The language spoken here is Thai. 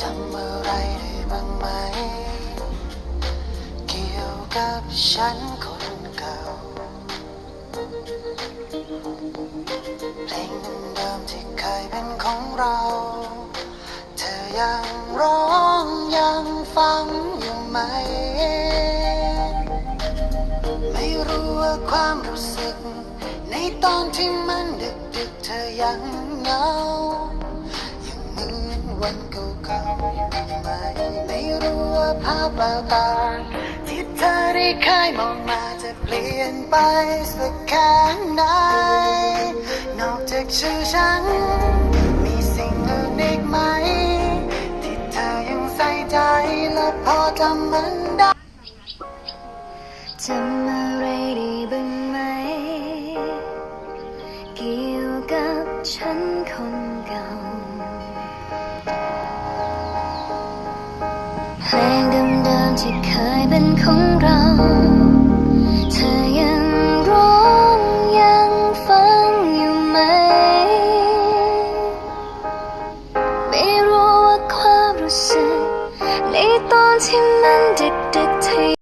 ทำอะไรได้บ้างไหม เกี่ยวกับฉันคนเก่า เพลงเดิมที่เคยเป็นของเรา เธอยังร้องยังฟังอยู่ไหม ไม่รู้ว่าความรู้สึก ในตอนที่มันดึกๆเธอยังเหงา ภาพแววตาที่เธอได้เคยมองมาจะเปลี่ยนไปสักแค่ไหนนอกจากชื่อฉัน มีสิ่งอื่นอีกไหม ที่เธอยังใส่ใจและพอจำมันได้จำอะไรได้บ้างไหม เกี่ยวกับฉันคนเก่า ลงเดิมๆที่เคยเป็นของเรา เธอยังร้องยังฟังอยู่ไหม ไม่รู้ว่าความรู้สึก ในตอนที่มันด็กๆเธอ